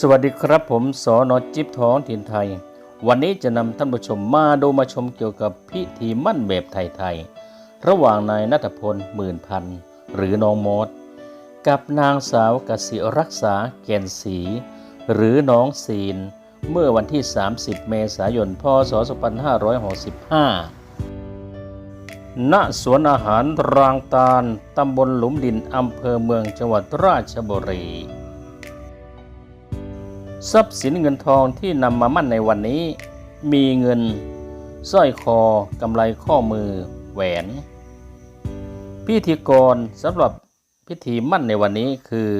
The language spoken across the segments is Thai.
สวัสดีครับผมสอนอจิ๊บท้องถิ่นไทย วันนี้จะนำท่านผู้ชมมาดูมาชมเกี่ยวกับพิธีมั่นแบบไทยๆระหว่างนายนัทพลหมื่นพันหรือน้องมดกับนางสาวกสิรักษาแก่นศรีหรือน้องศีลเมื่อวันที่ 30 เมษายนพศ 2565ณสวนอาหารรางตาลตำบลหลุมดินอำเภอเมืองจังหวัดราชบุรี ทรัพย์สินเงินทองที่นำมามั่นในวันนี้ มีเงินสร้อยคอกำไลข้อมือ แหวน พิธีกรสำหรับพิธีมั่นในวันนี้คือ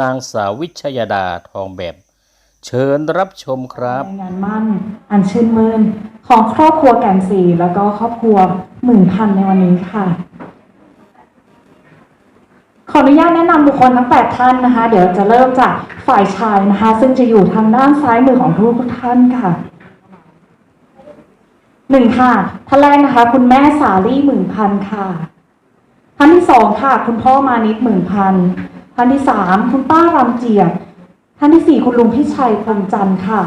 นางสาววิชยดาทองแบบ เชิญรับชมครับในงานมั่นอันชื่นมื่นของครอบครัวแก่นสีแล้วก็ครอบครัวหมื่นพันในวันนี้ค่ะ ขออนุญาตแนะนำบุคคลทั้ง 8 ท่านนะคะ เดี๋ยวจะเริ่มจากฝ่ายชายนะคะ ซึ่งจะอยู่ทางด้านซ้ายมือของทุกท่านค่ะหนึ่งค่ะท่านแรกนะคะ คุณแม่สาลี่หมื่นพันค่ะท่านที่สองค่ะ คุณพ่อมานิดหมื่นพันท่านที่สามคุณป้ารำเจียบท่านที่สี่คุณลุงพิชัยพรหมจันทร์ค่ะ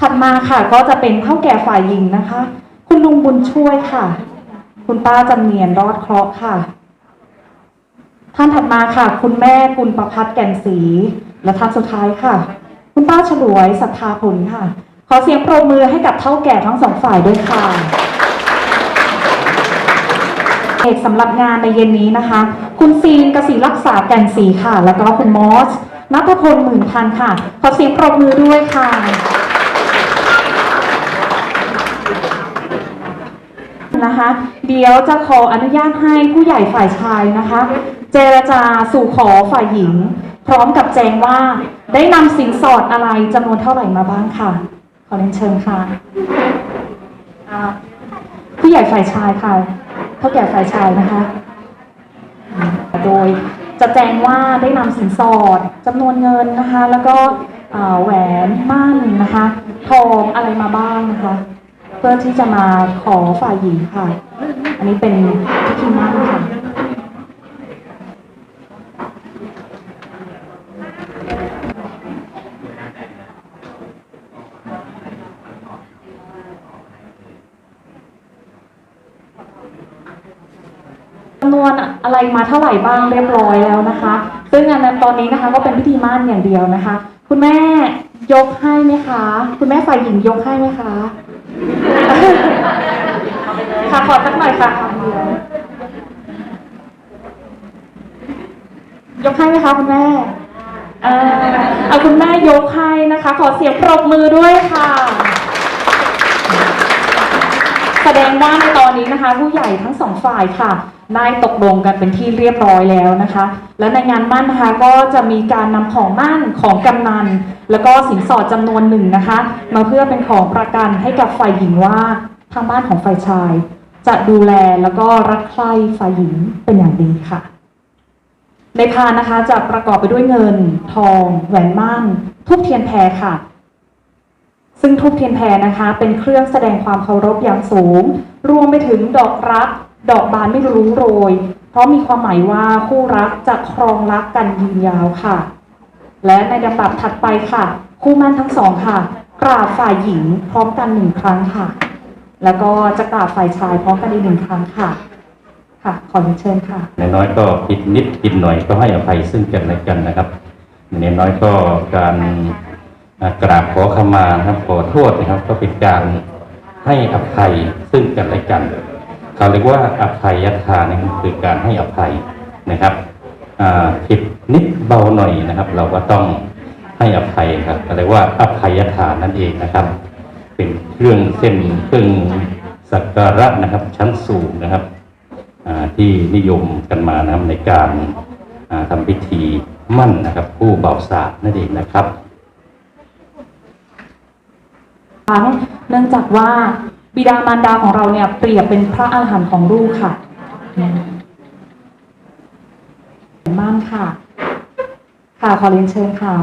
ถัดมาค่ะก็จะเป็นเท่าแก่ฝ่ายหญิงนะคะ คุณลุงบุญช่วยค่ะ คุณป้าจำเนียนรอดเคราะห์ค่ะ ท่านถัดมาค่ะ คุณแม่กุลประพัฒน์แก่นศรีและท่านสุดท้ายค่ะ คุณป้าฉลวยศรัทธาผลค่ะ ขอเสียงปรบมือให้กับเท่าแก่ทั้งสองฝ่ายด้วยค่ะเอกสำหรับงานในเย็นนี้นะคะ คุณซีนกสีรักษาแก่นสีค่ะ แล้วก็คุณมอสนัทพลหมื่นพันค่ะ ขอเสียงปรบมือด้วยค่ะ นะคะ เดี๋ยวจะขออนุญาตให้ผู้ใหญ่ฝ่ายชายนะคะ เจรจาสู่ขอฝ่ายหญิง พร้อมกับแจ้งว่าได้นำสินสอดอะไรจำนวนเท่าไหร่มาบ้างค่ะ ขอเรียนเชิญค่ะผู้ใหญ่ฝ่ายชายค่ะเท่าแก่ฝ่ายชายนะคะ โดยจะแจ้งว่าได้นำสินสอดจำนวนเงินนะคะ แล้วก็แหวนมั่นนะคะ ทองอะไรมาบ้างนะคะ พื่อที่จะมาขอฝ่ายหญิงค่ะ อันนี้เป็นพิธีมั่นค่ะจำนวนอะไรมาเท่าไหร่บ้างเรียบร้อยแล้วนะคะ ซึ่งอันนั้นตอนนี้นะคะก็เป็นพิธีมั่นอย่างเดียวนะคะ คุณแม่ยกให้ไหมคะ คุณแม่ฝ่ายหญิงยกให้ไหมคะ ค่ะขอสักหน่อยค่ะคำเดียวยกให้ไหมคะคุณแม่เออเอาคุณแม่ยกให้นะคะ ขอเสียงปรบมือด้วยค่ะ แสดงว่าในตอนนี้นะคะ ผู้ใหญ่ทั้งสองฝ่ายค่ะ ได้ตกลงกันเป็นที่เรียบร้อยแล้วนะคะ และในงานมั่นนะคะก็จะมีการนำของมั่นของกำนัน แล้วก็สินสอดจำนวนหนึ่งนะคะ มาเพื่อเป็นของประกันให้กับฝ่ายหญิงว่าทางบ้านของฝ่ายชาย จะดูแลแล้วก็รักใคร่ฝ่ายหญิงเป็นอย่างดีค่ะ ในพานนะคะจะประกอบไปด้วยเงิน ทอง แหวนมั่นทูบเทียนแพรค่ะ ซึ่งทูบเทียนแพรนะคะ เป็นเครื่องแสดงความเคารพอย่างสูง รวมไปถึงดอกรัก ดอกบานไม่รู้โรย เพราะมีความหมายว่าคู่รักจะครองรักกันยืนยาวค่ะ และในลำดับถัดไปค่ะ คู่มั่นทั้งสองค่ะ กราบฝ่ายหญิงพร้อมกันหนึ่งครั้งค่ะ แล้วก็จะกราบฝ่ายชายพร้อมกันอีกหนึ่งครั้งค่ะ ค่ะ ขอเรียนเชิญค่ะนน้อยก็ผิดนิดผิดหน่อยก็ให้อภัยซึ่งกันและกันนะครับนน้อยก็การกราบขอขมานะครับขอโทษนะครับ ก็เป็นการให้อภัยซึ่งกันและกัน เขาเรียกว่าอภัยทานนะครับคือการให้อภัยนะครับผิดนิดเบาหน่อยนะครับ เราก็ต้องให้อภัยครับเขาเรียกว่าอภัยทานนั่นเองนะครับ เป็นเครื่องเส้นเครื่องสักการะนะครับ ชั้นสูงนะครับที่นิยมกันมานะครับในการอ่าทำพิธีมั่นนะครับ ผู้เบาสาวนั่นเองนะครับทั้งเนื่องจากว่า บิดามารดาของเราเนี่ยเปรียบเป็นพระอาหารหันต์ของลูกค่ะม่านค่ะ ค่ะขอเรียนเชิญค่ะ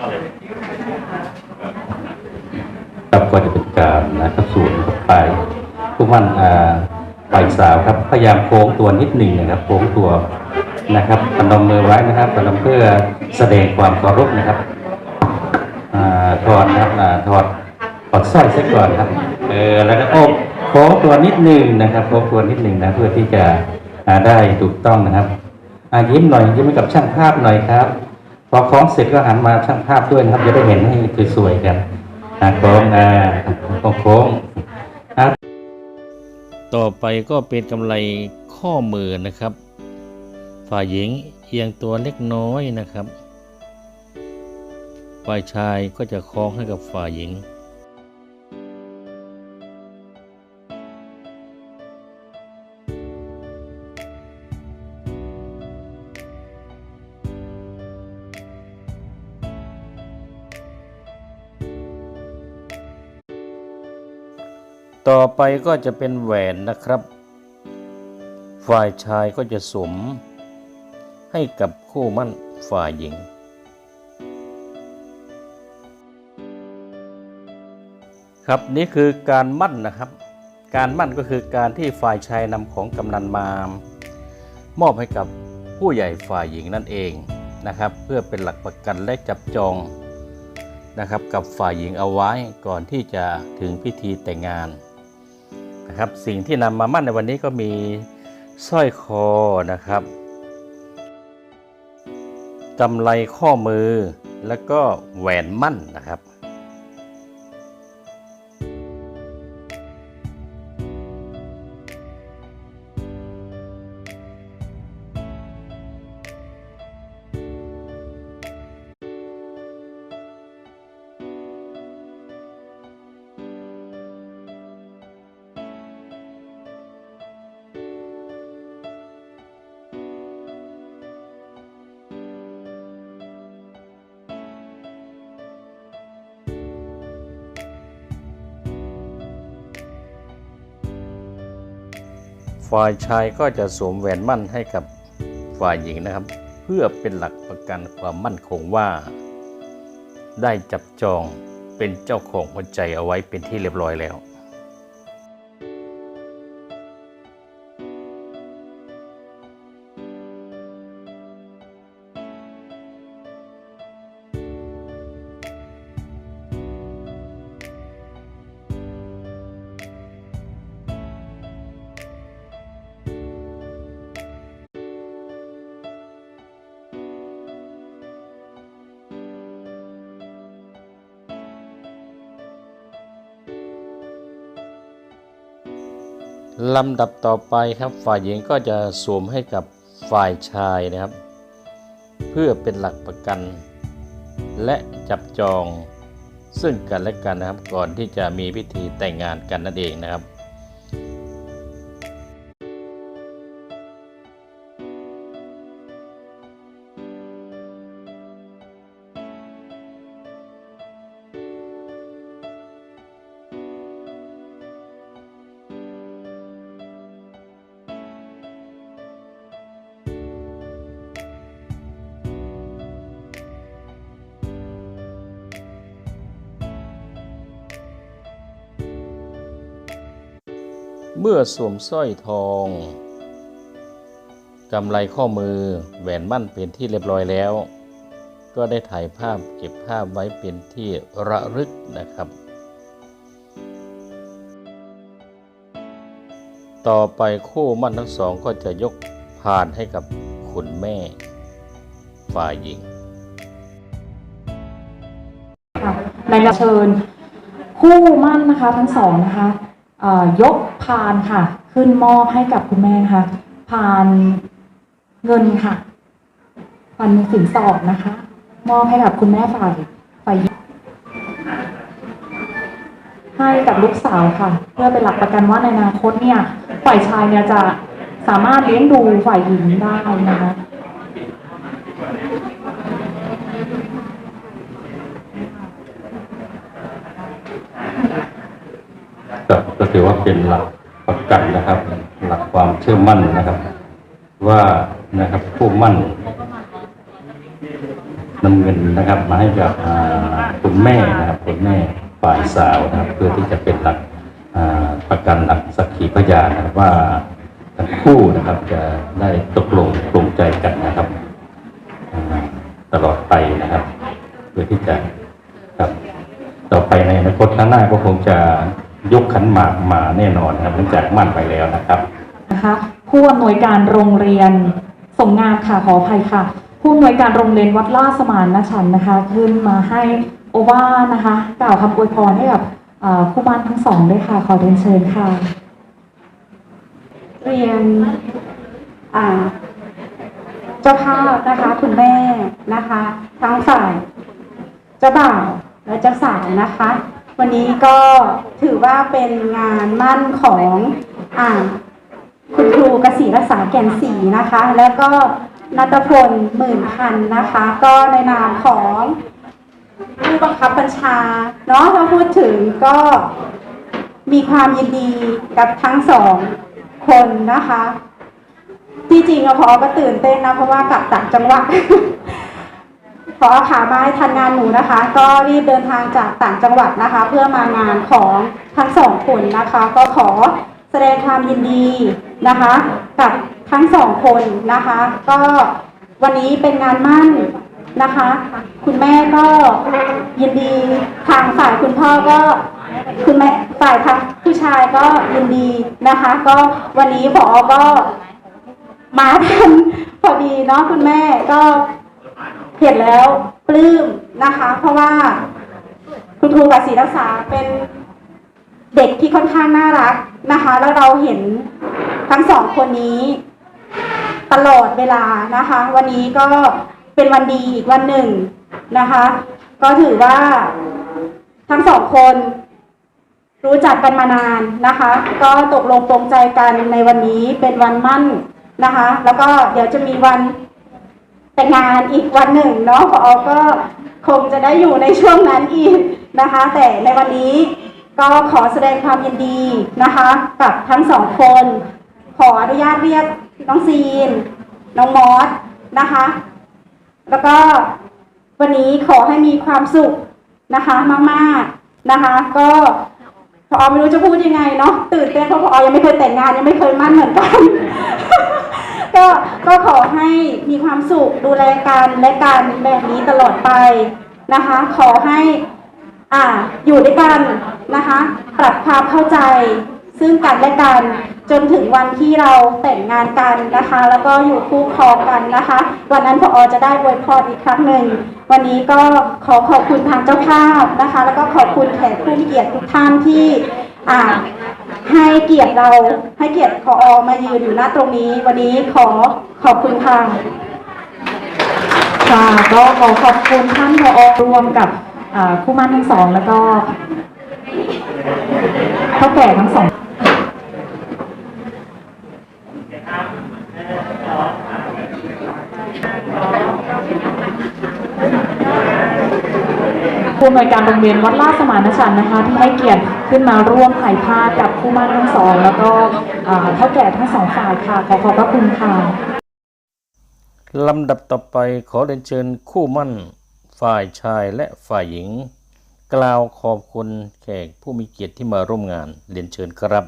ครับก็จะเป็นการนะครับสูนกับไปผู้มั่นฝ่ายสาวครับพยายามโค้งตัวนิดหนึ่งนะครับโค้งตัวนะครับพนมมือไว้นะครับพนมเพื่อแสดงความเคารพนะครับถอดนะครับถอดถอดสร้อยเสียก่อนครับเออแล้วก็โอ้โค้งตัวนิดหนึ่งนะครับโค้งตัวนิดหนึ่งนะเพื่อที่จะได้ถูกต้องนะครับยิ้มหน่อยยิ้มให้กับช่างภาพหน่อยครับ พอคล้องเสร็จก็หันมาช่างภาพด้วยนะครับจะได้เห็นให้สวยๆกันอ่าโค้งอ่าโค้งต่อไปก็เป็นกำไรข้อมือนะครับ ฝ่ายหญิงเอียงตัวเล็กน้อยนะครับ ฝ่ายชายก็จะคล้องให้กับฝ่ายหญิง ต่อไปก็จะเป็นแหวนนะครับ ฝ่ายชายก็จะสวมให้กับคู่มั่นฝ่ายหญิง ครับนี่คือการมั่นนะครับ การมั่นก็คือการที่ฝ่ายชายนำของกำนันมามอบให้กับผู้ใหญ่ฝ่ายหญิงนั่นเองนะครับ เพื่อเป็นหลักประกันและจับจองนะครับกับฝ่ายหญิงเอาไว้ก่อนที่จะถึงพิธีแต่งงาน นะครับ สิ่งที่นำมามั่นในวันนี้ก็มีสร้อยคอนะครับกำไรข้อมือแล้วก็แหวนมั่นนะครับ ฝ่ายชายก็จะสวมแหวนมั่นให้กับฝ่ายหญิงนะครับ เพื่อเป็นหลักประกันความมั่นคงว่า ได้จับจองเป็นเจ้าของหัวใจเอาไว้เป็นที่เรียบร้อยแล้ว ลำดับต่อไปครับฝ่ายหญิงก็จะสวมให้กับฝ่ายชายนะครับ เพื่อเป็นหลักประกัน และจับจองซึ่งกันและกันนะครับ ก่อนที่จะมีพิธีแต่งงานกันนั่นเองนะครับ เมื่อสวมสร้อยทองกำไรข้อมือแหวนมั่นเป็นที่เรียบร้อยแล้ว ก็ได้ถ่ายภาพเก็บภาพไว้เป็นที่ระลึกนะครับ ต่อไปคู่มั่นทั้งสองก็จะยกพานให้กับคุณแม่ฝ่ายหญิงในเชิญ คู่มั่นนะคะทั้งสองนะคะ ยกพานค่ะ ขึ้นมอบให้กับคุณแม่นะคะพานเงินค่ะพานสินสอดนะคะ มอบให้กับคุณแม่ฝ่ายฝ่ายหญิงให้กับลูกสาวค่ะ เพื่อเป็นหลักประกันว่าในอนาคตเนี่ย ฝ่ายชายเนี่ยจะสามารถเลี้ยงดูฝ่ายหญิงได้นะคะ ก็ก็ถือว่าเป็นหลักประกันนะครับ หลักความเชื่อมั่นนะครับ ว่านะครับผู้มั่นนำเงินนะครับ มาให้กับคุณแม่นะครับคุณแม่ฝ่ายสาวนะครับ เพื่อที่จะเป็นหลักประกันหลักสักขีพยานนะครับว่าทั้งคู่นะครับจะได้ตกลงปลงใจกันนะครับ ตลอดไปนะครับ เพื่อที่จะครับต่อไปในอนาคตข้างหน้าก็คงจะ ยกขันหมากมาแน่นอนนะครับหลังจากมั่นไปแล้วนะครับ นะคะผู้อำนวยการโรงเรียนสมงามค่ะขออภัยค่ะ ผู้อำนวยการโรงเรียนวัดล่าสมานนชันนะคะ ขึ้นมาให้โอวาทนะคะ กล่าวคำอวยพรให้กับเอ่อคู่บ้านทั้งสองด้วยค่ะ ขอเรียนเชิญค่ะ เรียนอ่าเจ้าภาพนะคะ คุณแม่นะคะ ทั้งฝ่ายเจ้าบ่าวและเจ้าสาวนะคะ วันนี้ก็ถือว่าเป็นงานมั่นของอ่าคุณครูกษีรักษาแก่นศรีนะคะ แล้วก็นัตพลหมื่นพันนะคะ ก็ในนามของผู้บังคับบัญชาเนาะถ้าพูดถึงก็มีความยินดีกับทั้งสองคนนะคะ ที่จริงอะพอก็ตื่นเต้นนะเพราะว่ากลับต่างจังหวัด พอขามาให้ทันงานหนูนะคะ ก็รีบเดินทางจากต่างจังหวัดนะคะ เพื่อมางานของทั้งสองคนนะคะ ก็ขอแสดงความยินดีนะคะ กับทั้งสองคนนะคะ ก็วันนี้เป็นงานมั่นนะคะ คุณแม่ก็ยินดีทางฝ่ายคุณพ่อก็คุณแม่ฝ่ายทางผู้ชายก็ยินดีนะคะ ก็วันนี้พอก็มาทันพอดีเนาะคุณแม่ก็ เห็นแล้วปลื้มนะคะ เพราะว่าคุณครูกับศีรักษาเป็นเด็กที่ค่อนข้างน่ารักนะคะ แล้วเราเห็นทั้งสองคนนี้ตลอดเวลานะคะ วันนี้ก็เป็นวันดีอีกวันหนึ่งนะคะ ก็ถือว่าทั้งสองคนรู้จักกันมานานนะคะ ก็ตกลงปรงใจกันในวันนี้เป็นวันมั่นนะคะ แล้วก็เดี๋ยวจะมีวัน แต่งงานอีกวันหนึ่งเนาะพอก็คงจะได้อยู่ในช่วงนั้นอีกนะคะ แต่ในวันนี้ก็ขอแสดงความยินดีนะคะกับทั้งสองคน ขออนุญาตเรียกน้องซีน น้องมอสนะคะ แล้วก็วันนี้ขอให้มีความสุขนะคะ มากๆนะคะ ก็พอไม่รู้จะพูดยังไงเนาะตื่นเต้นเพราะพอยังไม่เคยแต่งงานยังไม่เคยมั่นเหมือนกัน ก็ก็ขอให้มีความสุขดูแลกันและกันแบบนี้ตลอดไปนะคะ ขอให้อ่าอยู่ด้วยกันนะคะ ปรับความเข้าใจซึ่งกันและกัน จนถึงวันที่เราแต่งงานกันนะคะ แล้วก็อยู่คู่ครองกันนะคะ วันนั้นพออจะได้อวยพรอีกครั้งหนึ่ง วันนี้ก็ขอขอบคุณทางเจ้าภาพนะคะ แล้วก็ขอบคุณแขกผู้มีเกียรติทุกท่านที่อ่า ให้เกียรติเราให้เกียรติขออมายืนอยู่หน้าตรงนี้ วันนี้ขอขอบคุณค่ะค่ะก็ขอขอบคุณท่านผอรวมกับคู่มั่นทั้งสอง แล้วก็เท่าแก่ทั้งสอง ผู้อำนวยการโรงเรียนวัดลาดสมานฉันท์นะคะ ที่ให้เกียรติขึ้นมาร่วมถ่ายภาพกับคู่มั่นทั้งสอง แล้วก็อ่าเท่าแก่ทั้งสองฝ่ายค่ะขอขอบพระคุณค่ะลำดับต่อไปขอเรียนเชิญคู่มั่นฝ่ายชายและฝ่ายหญิง กล่าวขอบคุณแขกผู้มีเกียรติที่มาร่วมงานเรียนเชิญครับ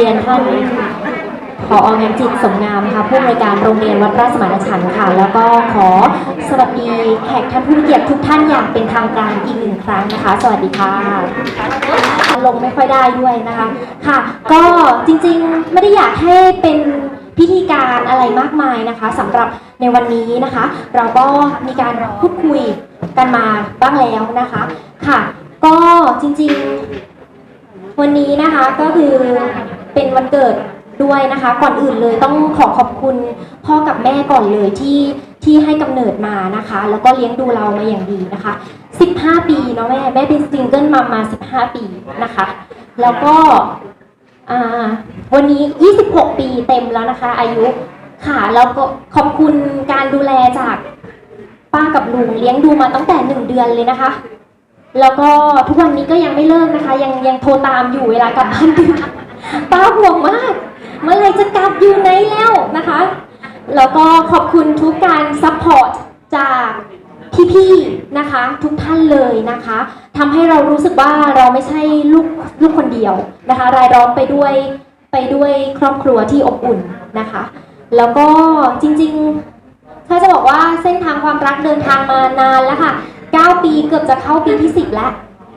รียนท่านขอองานจิตสมงามค่ะผู้อำนวยการโรงเรียนวัดราชสมานฉันท์ค่ะ แล้วก็ขอสวัสดีแขกท่านผู้มีเกียรติทุกท่านอย่างเป็นทางการอีกหนึ่งครั้งนะคะ สวัสดีค่ะ ลงไม่ค่อยได้ด้วยนะคะ ค่ะ ก็จริงๆไม่ได้อยากให้เป็นพิธีการอะไรมากมายนะคะสำหรับในวันนี้นะคะ เราก็มีการพูดคุยกันมาบ้างแล้วนะคะ ค่ะ ก็จริงๆ วันนี้นะคะก็คือ เป็นวันเกิดด้วยนะคะ ก่อนอื่นเลยต้องขอขอบคุณพ่อกับแม่ก่อนเลยที่ที่ให้กำเนิดมานะคะ แล้วก็เลี้ยงดูเรามาอย่างดีนะคะ 15 ปีเนาะแม่แม่เป็นซิงเกิลมามา 15 ปีนะคะ แล้วก็อ่าวันนี้ 26 ปีเต็มแล้วนะคะ อายุค่ะแล้วก็ขอบคุณการดูแลจากป้ากับลุงเลี้ยงดูมาตั้งแต่หนึ่งเดือนเลยนะคะ แล้วก็ทุกวันนี้ก็ยังไม่เลิกนะคะ ยังยังโทรตามอยู่เวลากลับบ้านดึก ป้าห่วงมาก เมื่อไรจะกลับอยู่ไหนแล้วนะคะ แล้วก็ขอบคุณทุกการซัพพอร์ตจากพี่ๆนะคะ ทุกท่านเลยนะคะทำให้เรารู้สึกว่าเราไม่ใช่ลูกลูกคนเดียวนะคะ รายล้อมไปด้วยไปด้วยครอบครัวที่อบอุ่นนะคะ แล้วก็จริงๆ ถ้าจะบอกว่าเส้นทางความรักเดินทางมานานแล้วค่ะ 9 ปีเกือบจะเข้าปีที่ 10 แล้ว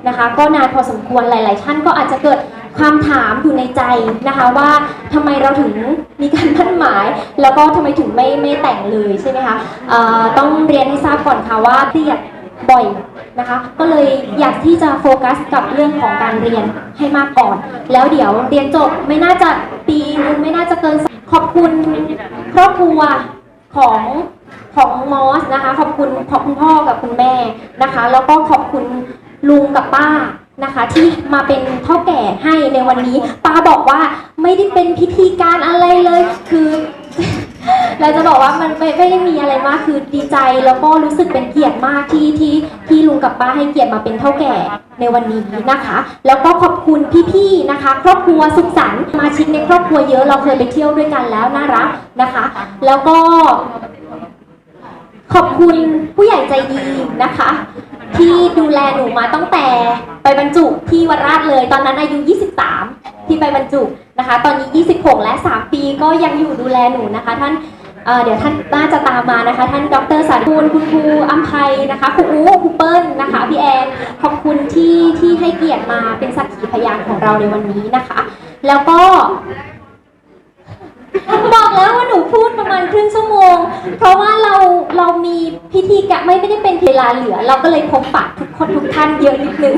นะคะ ก็นานพอสมควรหลาย ๆ ท่านก็อาจจะเกิด ความถามอยู่ในใจนะคะว่าทำไมเราถึงมีการมั่นหมาย แล้วก็ทำไมถึงไม่ไม่แต่งเลยใช่ไหมคะต้องเรียนให้ทราบก่อนค่ะว่าเรียดบ่อยนะคะก็เลยอยากที่จะโฟกัสกับเรื่องของการเรียนให้มากก่อน แล้วเดี๋ยวเรียนจบไม่น่าจะปีนึงไม่น่าจะเกินขอบคุณครอบครัวของของมอสนะคะ ขอบคุณขอบคุณพ่อกับคุณแม่นะคะ แล้วก็ขอบคุณลุงกับป้า นะคะ ที่มาเป็นเท่าแก่ให้ในวันนี้ป้าบอกว่าไม่ได้เป็นพิธีการอะไรเลย คือ เราจะบอกว่ามันไม่ไม่ได้มีอะไรมากคือดีใจแล้วก็รู้สึกเป็นเกียรติมากที่ที่ที่ลุงกับป้าให้เกียรติมาเป็นเท่าแก่ในวันนี้นะคะ แล้วก็ขอบคุณพี่ๆนะคะ ครอบครัวสุขสันต์สมาชิกในครอบครัวเยอะเราเคยไปเที่ยวด้วยกันแล้วน่ารักนะคะ แล้วก็ขอบคุณผู้ใหญ่ใจดีนะคะ ที่ดูแลหนูมาตั้งแต่ไปบรรจุที่วราชเลย ตอนนั้นอายุ 23 ที่ไปบรรจุนะคะ ตอนนี้ 26 และ 3 ปีก็ยังอยู่ดูแลหนูนะคะ ท่านเเดี๋ยวท่านน่าจะตามมานะคะ ท่านดรสารูนคุณครูอัมภัยนะคะครูอูครูเปิ้ลนะคะพี่แอนขอบคุณที่ที่ให้เกียรติมาเป็นสักขีพยานของเราในวันนี้นะคะ แล้วก็ บอกแล้วว่าหนูพูด มาณครึ่งชั่วโมง เพราะว่าเราเรามีพิธีกะไม่ไม่ได้เป็นเวลาเหลือ เราก็เลยพบปะทุกคนทุกท่านเยอะนิดนึง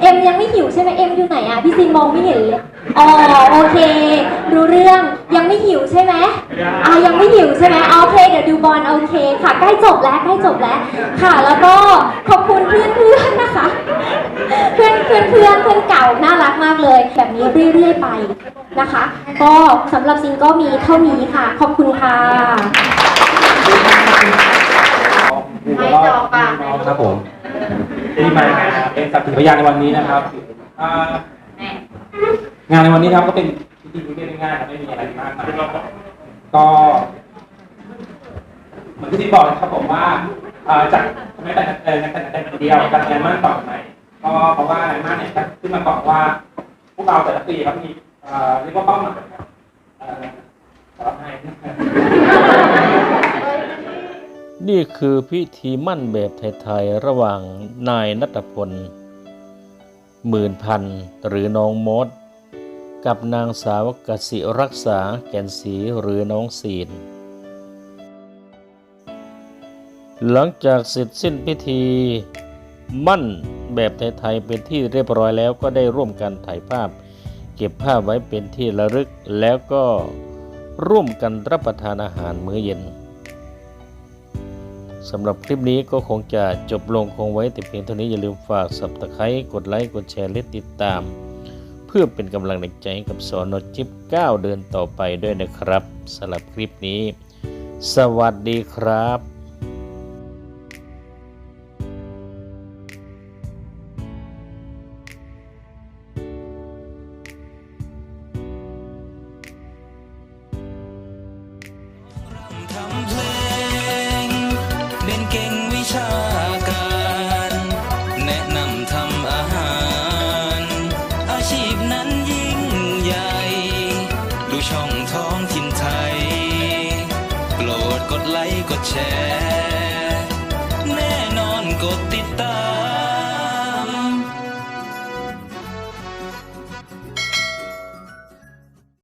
เอ็มยังไม่หิวใช่ไหมเอ็มอยู่ไหนอะพี่ซินมองไม่เห็นเลยอ๋อโอเครู้เรื่องยังไม่หิวใช่ไหมอ่ายังไม่หิวใช่ไหมโอเคเดี๋ยวดูบอลโอเคค่ะใกล้จบแล้วใกล้จบแล้ว ค่ะ แล้วก็ขอบคุณเพื่อนเพื่อนๆนะคะ เพื่อนเพื่อนเพื่อนเพื่อนเก่าน่ารักมากเลย แบบนี้เรื่อยๆไปนะคะ ก็สำหรับซินก็มีเท่านี้ค่ะ ขอบคุณค่ะไม่จอกปากครับผม ที่มาเป็นสักขีพยานในวันนี้นะครับอ่างานในวันนี้ครับก็เป็นพิธีเรียบง่ายๆไม่มีอะไรมากมายก็เหมือนที่ที่บอกนะครับผมว่าจากไม่แต่เออในแต่แต่เดียวจากงานมั่นต่อใหม่ก็เพราะว่างานมั่นเนี่ยขึ้นมาก่อนว่าพวกเราแต่ละปีครับมีเรียกว่าเป้าหมายครับขอให้ นี่คือพิธีมั่นแบบไทยๆระหว่างนายนัทพล หมื่นพันหรือน้องมด กับนางสาวกสิรักษาแก่นศรีหรือน้องศีล หลังจากเสร็จสิ้นพิธี มั่นแบบไทยๆเป็นที่เรียบร้อยแล้วก็ได้ร่วมกันถ่ายภาพ เก็บภาพไว้เป็นที่ระลึกแล้วก็ร่วมกันรับประทานอาหารมื้อเย็น สำหรับคลิปนี้ก็คงจะจบลงคงไว้แต่เพียงเท่านี้อย่าลืมฝากสับตะไคร้กดไลค์กดแชร์และติดตาม เพื่อเป็นกำลังใจใจกับสอนอจิบ9 เดินต่อไปด้วยนะครับสำหรับคลิปนี้ สวัสดีครับ